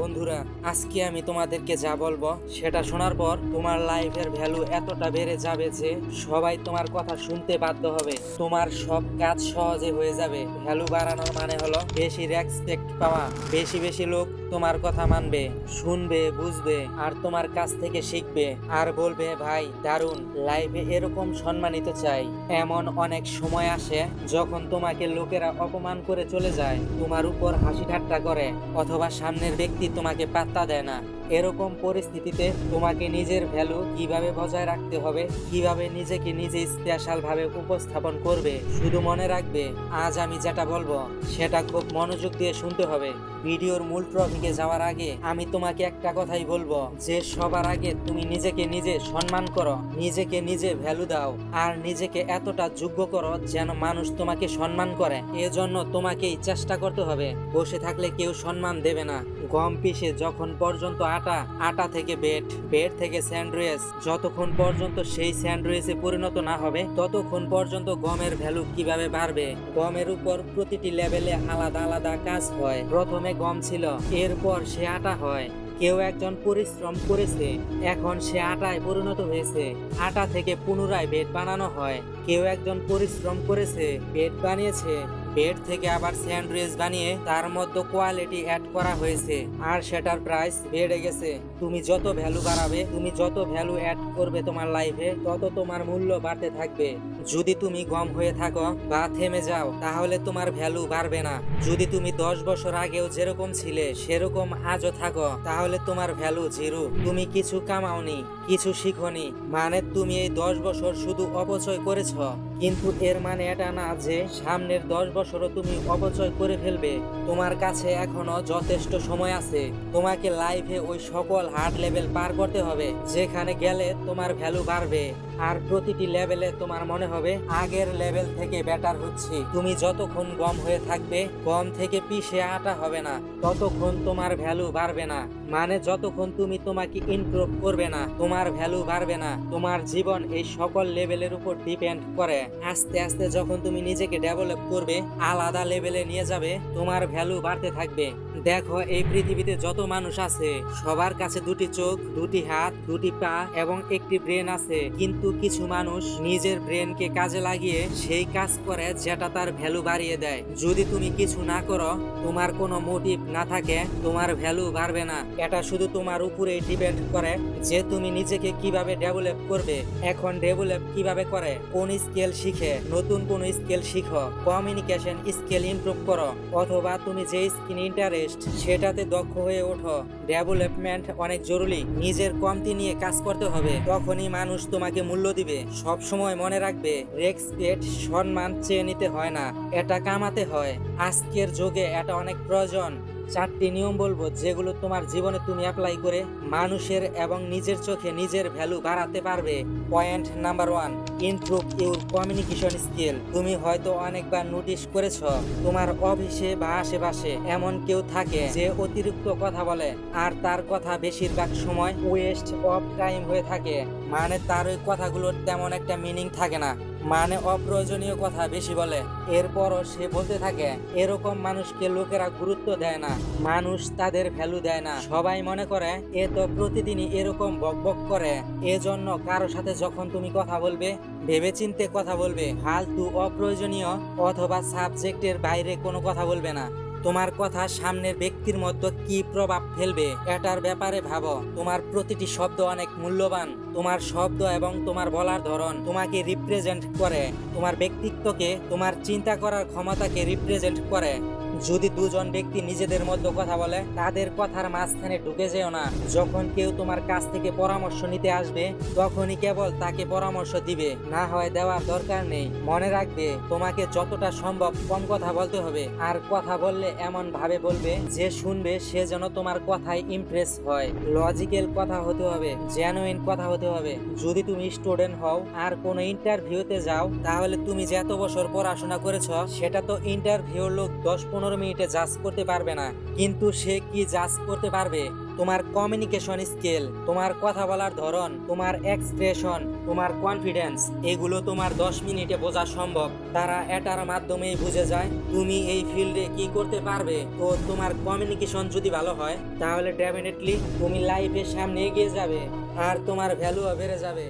বন্ধুরা, আজকে আমি তোমাদেরকে যা বলব সেটা শোনার পর তোমার লাইফের ভ্যালু এতটা বেড়ে যাবে যে সবাই তোমার কথা শুনতে বাধ্য হবে। তোমার সব কাজ সহজে হয়ে যাবে। ভ্যালু বাড়ানোর মানে হলো বেশি রেসপেক্ট পাওয়া। বেশি বেশি লোক তোমার কথা মানবে, শুনবে, বুঝবে আর তোমার কাছ থেকে শিখবে। আর বলবে, ভাই, দারুণ লাইফে এরকম সম্মানিত চাই। এমন অনেক সময় আসে যখন তোমাকে লোকেরা অপমান করে চলে যায়। তোমার উপর হাসি ঠাট্টা করে অথবা সামনের ব্যক্তি তোমাকে পাত্তা দেয় না। এরকম পরিস্থিতিতে তোমাকে নিজের ভ্যালু কীভাবে বজায় রাখতে হবে, কীভাবে নিজেকে নিজে স্পেশাল ভাবে উপস্থাপন করবে, শুধু মনে রাখবে, আজ আমি যেটা বলব, সেটা খুব মনোযোগ দিয়ে শুনতে হবে। ভিডিওর মূল টপিকে যাওয়ার আগে আমি তোমাকে একটা কথাই বলব, যে সবার আগে তুমি নিজেকে নিজে সম্মান করো, নিজেকে নিজে ভ্যালু দাও, আর নিজেকে এতটা যোগ্য করো যেন মানুষ তোমাকে সম্মান করে। এজন্য তোমাকেই চেষ্টা করতে হবে। বসে থাকলে কেউ সম্মান দেবে না। গম পিষে যখন পর্যন্ত আটা আটা থেকে বেড বেড থেকে স্যান্ডউইচ, যতক্ষণ পর্যন্ত সেই স্যান্ডউইচে পরিণত না হবে, ততক্ষণ পর্যন্ত গমের ভ্যালু কীভাবে বাড়বে? গমের উপর প্রতিটি লেভেলে আলাদা আলাদা কাজ হয়। প্রথমে গম ছিল, এরপর সে আটা হয়। কেউ একজন পরিশ্রম করেছে, এখন সে আটায় পরিণত হয়েছে। আটা থেকে পুনরায় বেড বানানো হয়। কেউ একজন পরিশ্রম করেছে, বেড বানিয়েছে। বেড থেকে আবার স্যান্ডউইচ বানিয়ে তার মধ্যে কোয়ালিটি অ্যাড করা হয়েছে। আর সেটার প্রাইস বেড়ে গেছে। তুমি যত ভ্যালু বাড়াবে, তুমি যত ভ্যালু অ্যাড করবে তোমার লাইফে তত তোমার মূল্য বাড়তে থাকবে। যদি তুমি গম হয়ে থাকো বা থেমে যাও, তাহলে তোমার ভ্যালু বাড়বে না। যদি তুমি দশ বছর আগেও যেরকম ছিলে, সেরকম আজও থাকো, তাহলে তোমার ভ্যালু জিরো তুমি কিছু কামাওনি, কিছু শিখনি। মানে তুমি এই দশ বছর শুধু অপচয় করেছ। কিন্তু এর মানে এটা না যে সামনের দশ বছরও তুমি অপচয় করে ফেলবে। তোমার কাছে এখনও যথেষ্ট সময় আছে। তোমাকে লাইফে ওই সকল হার্ড লেভেল পার করতে হবে, যেখানে গেলে তোমার ভ্যালু বাড়বে। আর প্রতিটি লেভেলে তোমার মনে হবে, আগের লেভেল থেকে বেটার হচ্ছে। তুমি যতক্ষণ গম হয়ে থাকবে, গম থেকে পিষে আটা হবে না। ততক্ষণ তোমার ভ্যালু বাড়বে না। মানে যতক্ষণ তুমি তোমাকে ইমপ্রুভ করবে না, তোমার ভ্যালু বাড়বে না। তোমার জীবন এই সকল লেভেলের উপর ডিপেন্ড করে। আস্তে আস্তে যখন তুমি নিজেকে ডেভেলপ করবে, আলাদা লেভেলে নিয়ে যাবে, তোমার ভ্যালু বাড়তে থাকবে। দেখো, এই পৃথিবীতে যত মানুষ আছে, সবার কাছে দুটি চোখ, দুটি হাত, দুটি পা এবং একটি ব্রেন আছে। কিন্তু কিছু মানুষ নিজের ব্রেনকে কাজে লাগিয়ে সেই কাজ করে যেটা তার ভ্যালু বাড়িয়ে দেয়। যদি তুমি কিছু না করো, তোমার কোনো মোটিভ না থাকে, তোমার ভ্যালু বাড়বে না। এটা শুধু তোমার উপরে ডিপেন্ড করে যে তুমি নিজেকে কীভাবে ডেভেলপ করবে। এখন ডেভেলপ কীভাবে করে? কোন স্কিল শিখে? নতুন কোন স্কিল শিখো। কমিউনিকেশন স্কিল ইমপ্রুভ করো। অথবা তুমি যে স্কিল ইন্টারেস্ট সেটাতে দক্ষ হয়ে ওঠো। ডেভেলপমেন্ট অনেক জরুরি, নিজের কমতি নিয়ে কাজ করতে হবে। তখনই মানুষ তোমাকে মূল্য দিবে সব সময় মনে রাখবে রেসপেক্ট সম্মান চেয়ে নিতে হয় না, এটা কামাতে হয়। আজকের যুগে এটা অনেক প্রয়োজন। চারটি নিয়ম বলব, যেগুলো তোমার জীবনে তুমি অ্যাপ্লাই করে মানুষের এবং নিজের চোখে নিজের ভ্যালু বাড়াতে পারবে। Point number one improve your communication skill তুমি হয়তো অনেকবার নোটিশ করেছ, তোমার অফিসে বা আশেপাশে এমন কেউ থাকে যে অতিরিক্ত কথা বলে, আর তার কথা বেশিরভাগ সময় ওয়েস্ট অফ টাইম হয়ে থাকে। মানে তার ওই কথাগুলোর তেমন একটা মিনিং থাকে না। মানে অপ্রয়োজনীয় কথা বেশি বলে। এরপরও সে বলতে থাকে, এরকম মানুষকে লোকেরা গুরুত্ব দেয় না, মানুষ তাদের ভ্যালু দেয় না। সবাই মনে করে, এ তো প্রতিদিনই এরকম বকবক করে। এজন্য কারও সাথে যখন তুমি কথা বলবে, ভেবেচিন্তে কথা বলবে, ফালতু, অপ্রয়োজনীয় অথবা সাবজেক্টের বাইরে কোনো কথা বলবে না। তোমার কথা সামনের ব্যক্তির মধ্যে কি প্রভাব ফেলবে? এটার ব্যাপারে ভাবো। তোমার প্রতিটি শব্দ অনেক মূল্যবান। তোমার শব্দ এবং তোমার বলার ধরন তোমাকে রিপ্রেজেন্ট করে। তোমার ব্যক্তিত্বকে, তোমার চিন্তা করার ক্ষমতাকে রিপ্রেজেন্ট করে। যদি দুজন ব্যক্তি নিজেদের মধ্যে কথা বলে, তাদের কথার মাঝখানে ঢুকে যেও না। যখন কেউ তোমার কাছ থেকে পরামর্শ নিতে আসবে, তখনই কেবল তাকে পরামর্শ দিবে। না হয় দেওয়ার দরকার নেই। মনে রাখবে, তোমাকে যতটা সম্ভব কম কথা বলতে হবে। আর কথা বললে এমন ভাবে বলবে, যে শুনবে সে যেন তোমার কথায় ইমপ্রেস হয়। লজিক্যাল কথা হতে হবে জেনুইন কথা হতে হবে। যদি তুমি স্টুডেন্ট হও, আর কোনো ইন্টারভিউতে যাও, তাহলে তুমি যে এত বছর পড়াশোনা করেছ, সেটা তো ইন্টারভিউ লোক দশ পনেরো মিনিটে জাজ করতে পারবে না। কিন্তু সে কি জাজ করতে পারবে? তোমার কমিউনিকেশন স্কিল তোমার কথা বলার ধরন, তোমার এক্সপ্রেশন তোমার কনফিডেন্স এগুলো তোমার দশ মিনিটে বোঝা সম্ভব। তারা এটার মাধ্যমেই বুঝে যায়, তুমি এই ফিল্ডে কি করতে পারবে? তো তোমার কমিউনিকেশন যদি ভালো হয়, তাহলে ডেফিনেটলি তুমি লাইফের সামনে এগিয়ে যাবে, আর তোমার ভ্যালুও বেড়ে যাবে।